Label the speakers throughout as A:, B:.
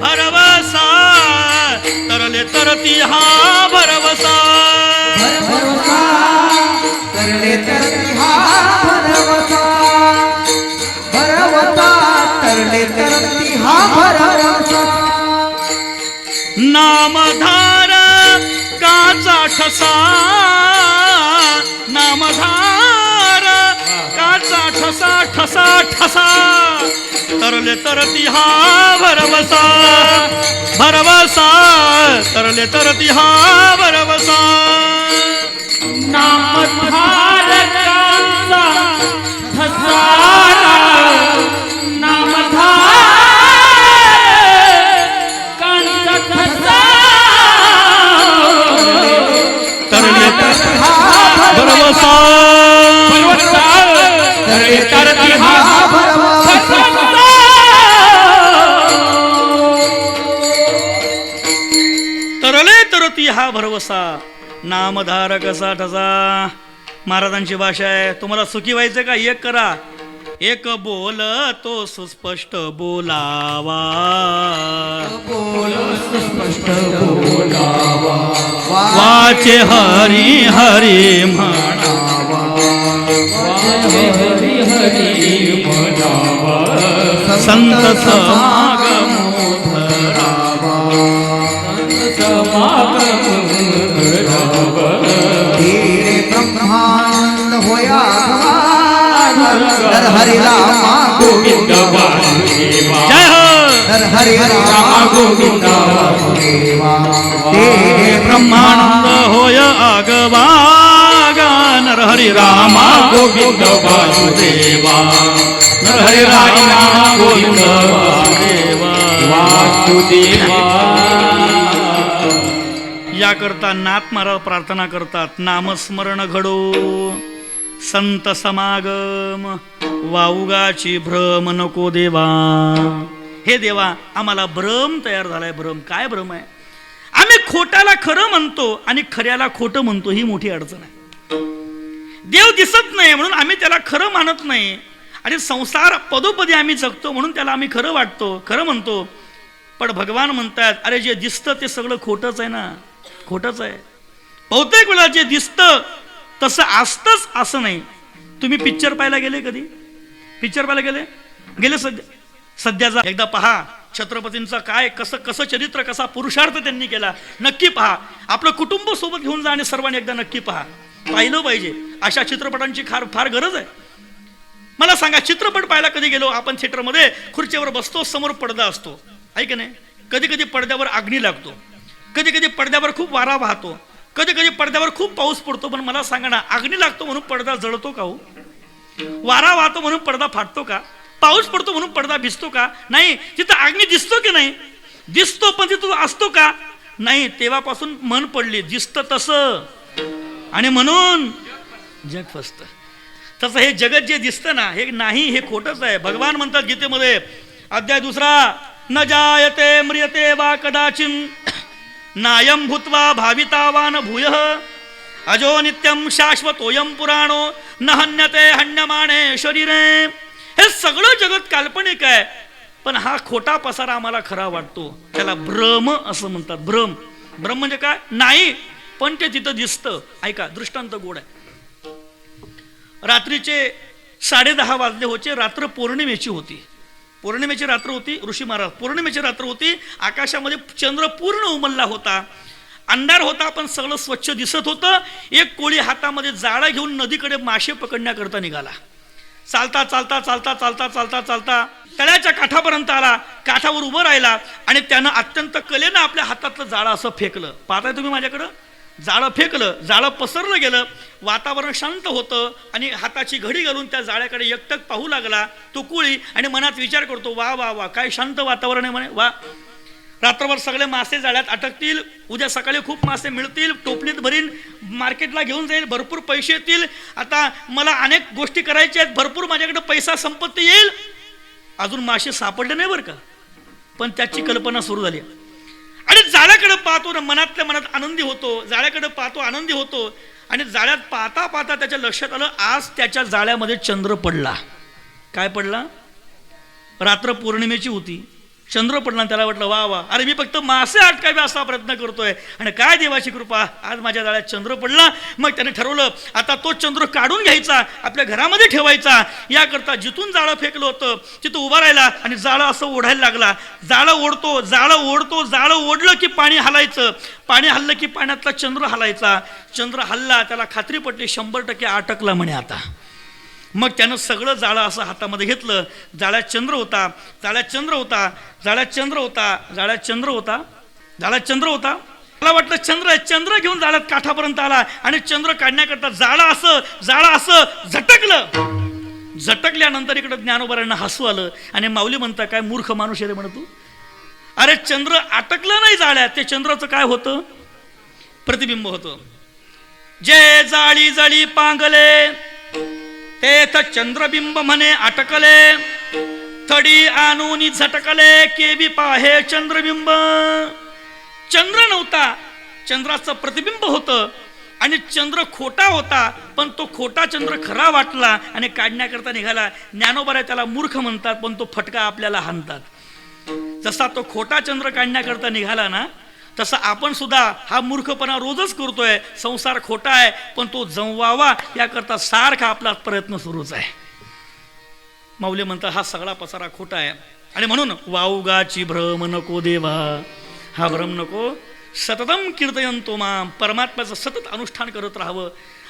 A: भरवसा तरले तरती हा भरवसा.
B: भरवसा करले तरती हा भरवसा. भरवसा तरले तरती हा भरवसा.
A: नामधार काचा ठसा. ठसा ठसा. ठसा तरले तरती हा भरवसा. भरवसा तरले तरती हा भरवसा.
C: ठसारा. नामधारकांचा
A: भरवसा नामधार कसा ठसा. महाराजांची भाषा आहे तुम्हाला सुखी व्हायचं का? एक करा. एक बोल तो सुस्पष्ट बोलावा.
B: स्पष्ट बोलावा
A: वाचे हरी हरी म्हणा
C: हरी हरी
A: संत
B: रामा गोविंद
A: जय
B: हरि रामा गोविंद वासुदेवा तेरे
A: ब्रह्मानंद होय आगवागा नर हरी रामा
C: गोविंद वासुदेवा.
A: नर हरी रामा गोविंद वासुदेवा.
C: वासुदेवा.
A: याकरता नाथ महाराज प्रार्थना करतात. नामस्मरण घडो. संत समागम. वाऊगाची भ्रम नको देवा. हे देवा आम्हाला भ्रम तयार झालाय भ्रम. काय भ्रम आहे? आम्ही खोटाला खरं म्हणतो आणि खऱ्याला खोटं म्हणतो ही मोठी अडचण आहे. देव दिसत नाही म्हणून आम्ही त्याला खरं मानत नाही. आणि संसार पदोपदी आम्ही जगतो म्हणून त्याला आम्ही खरं वाटतो खरं म्हणतो. पण भगवान म्हणतात अरे जे दिसतं ते सगळं खोटंच आहे ना. खोटंच आहे. बहुतेक वेळा जे दिसतं तसं असतंच असं नाही. तुम्ही पिक्चर पाहायला गेले कधी? पिक्चर पाहायला गेले? गेले सध्या? सध्याचा एकदा पहा छत्रपतींचं काय कसं कसं चरित्र कसा पुरुषार्थ त्यांनी केला. नक्की पहा. आपलं कुटुंब सोबत घेऊन जा आणि सर्वांनी एकदा नक्की पहा. पाहिलं पाहिजे. अशा चित्रपटांची फार फार गरज आहे. मला सांगा चित्रपट पाहायला कधी गेलो? आपण थिएटरमध्ये खुर्चीवर बसतो समोर पडदा असतो. ऐक नाही? कधी कधी पडद्यावर अग्नी लागतो. कधी कधी पडद्यावर खूप वारा वाहतो. कधी कधी पडद्यावर खूप पाऊस पडतो पण मला सांगा ना अग्नी लागतो म्हणून पडदा जळतो का हो? वारा वाहतो म्हणून पडदा फाटतो का? पाऊस पडतो म्हणून पडदा भिजतो का? नाही तिथं अग्नी दिसतो की नाही? दिसतो पण तिथं असतो का? नाही तेव्हापासून मन पडली दिसतं तसं. आणि म्हणून जग फसतं. तसं हे जगत जे दिसतं ना हे नाही हे खोटंच आहे. भगवान म्हणतात गीतेमध्ये अध्याय दुसरा न जायते म्रियते वा कदाचिन नायम भूत्वा भावितावान भूय। अजो नित्यम शाश्वतोयम पुराणो न हन्यते हन्यमाणे शरीरे। हे सगळं जगत काल्पनिक आहे पण हा खोटा पसारा आम्हाला खरा वाटतो. त्याला भ्रम असं म्हणतात भ्रम भ्रम म्हणजे काय? नाही पण ते तिथं दिसतं. ऐका दृष्टांत गोड आहे. रात्रीचे साडे दहा वाजले होते रात्र पौर्णिमेची होती. पौर्णिमेची रात्र होती ऋषी महाराज. पौर्णिमेची रात्र होती आकाशामध्ये चंद्र पूर्ण उमलला होता. अंधार होता पण सगळं स्वच्छ दिसत होतं. एक कोळी हातामध्ये जाळा घेऊन नदीकडे मासे पकडण्याकरता निघाला. चालता चालता चालता चालता चालता चालता तळ्याच्या काठापर्यंत आला. काठावर उभं राहिला आणि त्यानं अत्यंत कलेनं आपल्या हातातलं जाळं असं फेकलं. पाहताय तुम्ही माझ्याकडं? जाळं फेकलं जाळं पसरलं गेलं वातावरण शांत होतं आणि हाताची घडी घालून त्या जाळ्याकडे एकटक पाहू लागला तो कुळी आणि मनात विचार करतो वा वा वा काय शांत वातावरण आहे म्हणे वा. रात्रभर सगळे मासे जाळ्यात अटकतील उद्या सकाळी खूप मासे मिळतील टोपलीत भरीन मार्केटला घेऊन जाईल भरपूर पैसे येतील. आता मला अनेक गोष्टी करायच्या आहेत भरपूर माझ्याकडे पैसा संपत्ती येईल. अजून मासे सापडले नाही बरं का? पण त्याची कल्पना सुरू झाली. आणि जाळ्याकडे पाहतो ना मनातल्या मनात आनंदी होतो जाळ्याकडे पाहतो आनंदी होतो. आणि जाळ्यात पाहता पाहता त्याच्या लक्षात आलं आज त्याच्या जाळ्यामध्ये चंद्र पडला. काय पडला? रात्र पौर्णिमेची होती. चंद्र पडला त्याला वाटलं वा वा. अरे मी फक्त मासे अटकावे असा प्रयत्न करतोय. आणि काय देवाची कृपा आज माझ्या जाळ्यात चंद्र पडला. मग त्याने ठरवलं आता तो चंद्र काढून घ्यायचा आपल्या घरामध्ये ठेवायचा. याकरता जिथून जाळं फेकलं होतं तिथं उभा राहिला आणि जाळं असं ओढायला लागला. जाळं ओढतो जाळं ओढतो जाळं ओढलं की पाणी हलायचं. पाणी हल्लं की पाण्यातला चंद्र हलायचा. चंद्र हल्ला त्याला खात्री पटली शंभर टक्के अटकला म्हणे आता. मग त्यानं सगळं जाळं असं हातामध्ये घेतलं. जाळ्यात चंद्र होता जाळ्यात चंद्र होता जाळ्यात चंद्र होता जाळ्यात चंद्र होता जाळ्यात चंद्र होता. मला वाटलं चंद्र चंद्र घेऊन जाळ्यात काठापर्यंत आला आणि चंद्र काढण्याकरता जाळं असं जाळं असं झटकलं. झटकल्यानंतर इकडं ज्ञानोबरांना हसू आलं आणि माऊली म्हणता काय मूर्ख माणूस आहे रे म्हणतो अरे चंद्र अटकलं नाही जाळ्यात ते चंद्राचं काय होतं? प्रतिबिंब होतं. जय जाळी जाळी पांगले तर चंद्रबिंब म्हणे अटकले. थडी आणून झटकले केबी पाहे चंद्रबिंब. चंद्र नव्हता चंद्राचं प्रतिबिंब होतं आणि चंद्र खोटा होता पण तो खोटा चंद्र खरा वाटला आणि काढण्याकरता निघाला. ज्ञानोबरा त्याला मूर्ख म्हणतात पण तो फटका आपल्याला हाणतात. जसा तो खोटा चंद्र काढण्याकरता निघाला ना तसं आपण सुद्धा हा मूर्खपणा रोजच करतोय. संसार खोटा आहे पण तो जमवावा याकरता सारखा आपला प्रयत्न सुरूच आहे. माऊले म्हणतात हा सगळा पसारा खोटा आहे. आणि म्हणून वाऊगाची भ्रम नको देवा हा भ्रम नको सततम कीर्तयंतो माम परमात्म्याचं सतत अनुष्ठान करत राहावं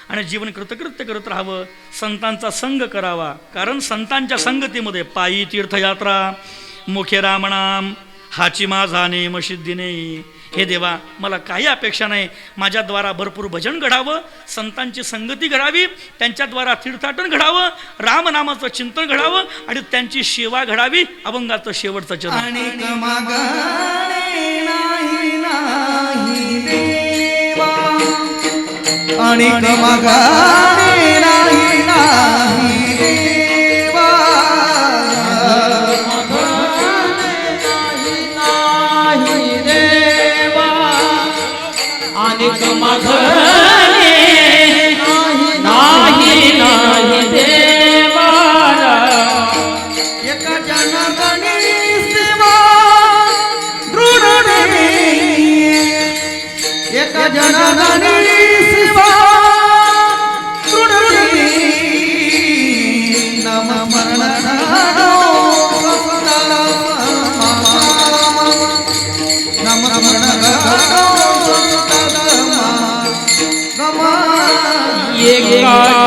A: आणि जीवन कृतकृत्य करत राहावं संतांचा संग करावा कारण संतांच्या संगतीमध्ये पायी तीर्थयात्रा मुखे रामणाम हाची माझा नेम सिद्धीने हे देवा मला काही अपेक्षा नाही. माझ्याद्वारा भरपूर भजन घडावं संतांची संगती घडावी त्यांच्याद्वारा तीर्थाटन घडावं रामनामाचं चिंतन घडावं आणि त्यांची सेवा घडावी अभंगाचं शेवटचं चरण.
B: अनेक सेवा.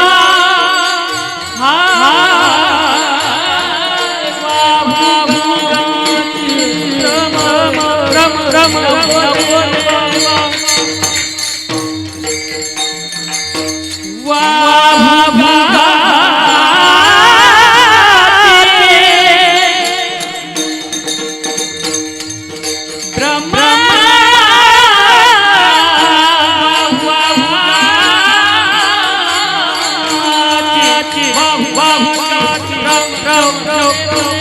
C: हा रम रम रम
B: রাম রাম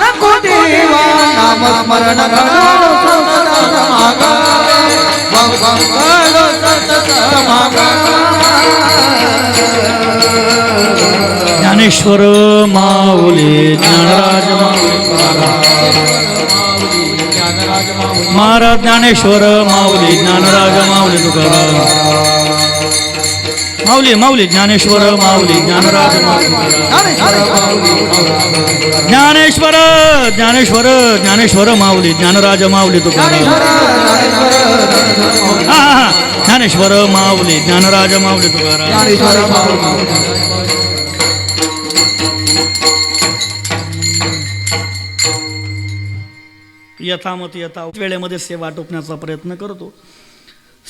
B: नको देवा नामस्मरण
A: ज्ञानेश्वर माऊली ज्ञानराज महाराज ज्ञानेश्वर माऊली ज्ञानराज माऊली तुकाराम. माऊली माऊली ज्ञानेश्वर माऊली ज्ञानराज ज्ञानेश्वर ज्ञानेश्वर ज्ञानेश्वर माऊली ज्ञानराज माऊली तुकाराम. हा हा, ज्ञानेश्वर माऊली ज्ञानराज माऊली तुकाराम. यथामत यथा वेळेमध्ये सेवा टोपण्याचा प्रयत्न करतो.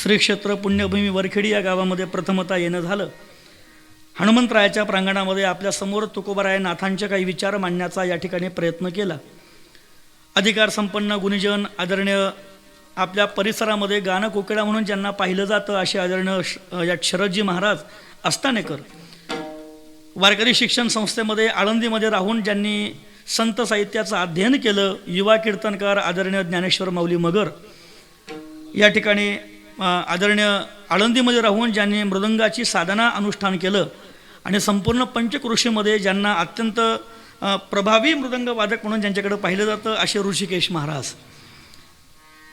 A: श्रीक्षेत्र पुण्यभूमी वरखेडी या गावामध्ये प्रथमता येणं झालं. हनुमंतरायाच्या प्रांगणामध्ये आपल्यासमोर तुकोबराय नाथांचे काही विचार मांडण्याचा या ठिकाणी प्रयत्न केला. अधिकार संपन्न गुणीजन आदरणीय आपल्या परिसरामध्ये गाणं कोकिळा म्हणून ज्यांना पाहिलं जातं असे आदरणीय श- या शरदजी महाराज अस्तानेकर वारकरी शिक्षण संस्थेमध्ये आळंदीमध्ये राहून ज्यांनी संत साहित्याचं अध्ययन केलं युवा कीर्तनकार आदरणीय ज्ञानेश्वर माऊली मगर. या ठिकाणी आदरणीय आळंदीमध्ये राहून ज्यांनी मृदंगाची साधना अनुष्ठान केलं आणि संपूर्ण पंचकृषीमध्ये ज्यांना अत्यंत प्रभावी मृदंग वादक म्हणून ज्यांच्याकडे पाहिलं जातं असे ऋषिकेश महाराज.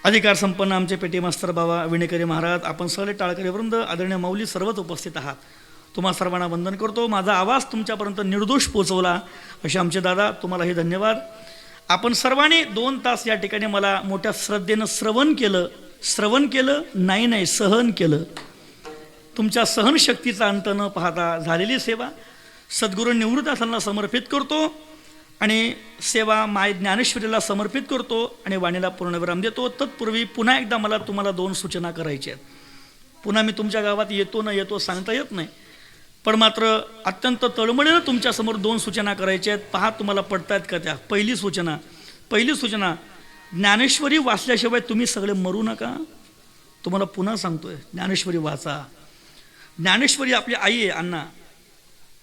A: अधिकार संपन्न आमचे पेटी मास्तर बाबा विणेकरी महाराज आपण सगळे टाळकरी वृंद आदरणीय माऊली सर्वच उपस्थित आहात. तुम्हा सर्वांना वंदन करतो. माझा आवाज तुमच्यापर्यंत निर्दोष पोचवला असे आमचे दादा तुम्हालाही धन्यवाद. आपण सर्वांनी दोन तास या ठिकाणी मला मोठ्या श्रद्धेनं श्रवण केलं. श्रवण केलं नाही नाही सहन केलं. तुमच्या सहनशक्तीचा अंत न पाहता झालेली सेवा. सद्गुरू निवृत्तासांना समर्पित करतो आणि सेवा माय ज्ञानेश्वरीला समर्पित करतो आणि वाणीला पूर्णविराम देतो. तत्पूर्वी पुन्हा एकदा मला तुम्हाला दोन सूचना करायच्या आहेत. पुन्हा मी तुमच्या गावात येतो न येतो सांगता येत नाही. पण मात्र अत्यंत तळमळीनं तुमच्यासमोर दोन सूचना करायच्या आहेत. पहा तुम्हाला पडतायत का त्या? पहिली सूचना. पहिली सूचना ज्ञानेश्वरी वाचल्याशिवाय तुम्ही सगळे मरू नका. तुम्हाला पुन्हा सांगतोय ज्ञानेश्वरी वाचा. ज्ञानेश्वरी आपली आई आहे अण्णा.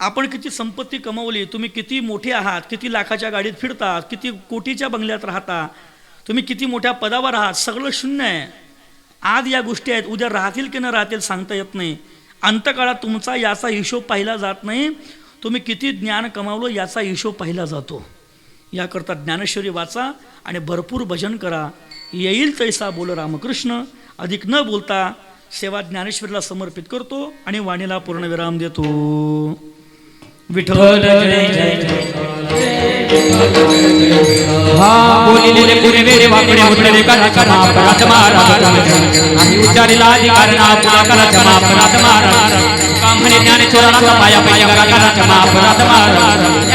A: आपण किती संपत्ती कमवली तुम्ही किती मोठे आहात किती लाखाच्या गाडीत फिरतात किती कोटीच्या बंगल्यात राहता तुम्ही किती मोठ्या पदावर आहात सगळं शून्य आहे. आज या गोष्टी आहेत उद्या राहतील की न राहतील सांगता येत नाही. अंतकाळात तुमचा याचा हिशोब पाहिला जात नाही. तुम्ही किती ज्ञान कमावलं याचा हिशोब पाहिला जातो. याकरता ज्ञानेश्वरी वाचा आणि भरपूर भजन करा. येईल तैसा बोल रामकृष्ण. अधिक न बोलता सेवा ज्ञानेश्वरीला समर्पित करतो आणि वाणीला पूर्णविराम देतो. विठ्ठल जय
C: वाकडे करा करा अपराध महाराज. आणि उच्चारिला करा क्षमा अपराध महाराज. ज्ञानेश्वराला पाया पाया करा करा क्षमा अपराध महाराज.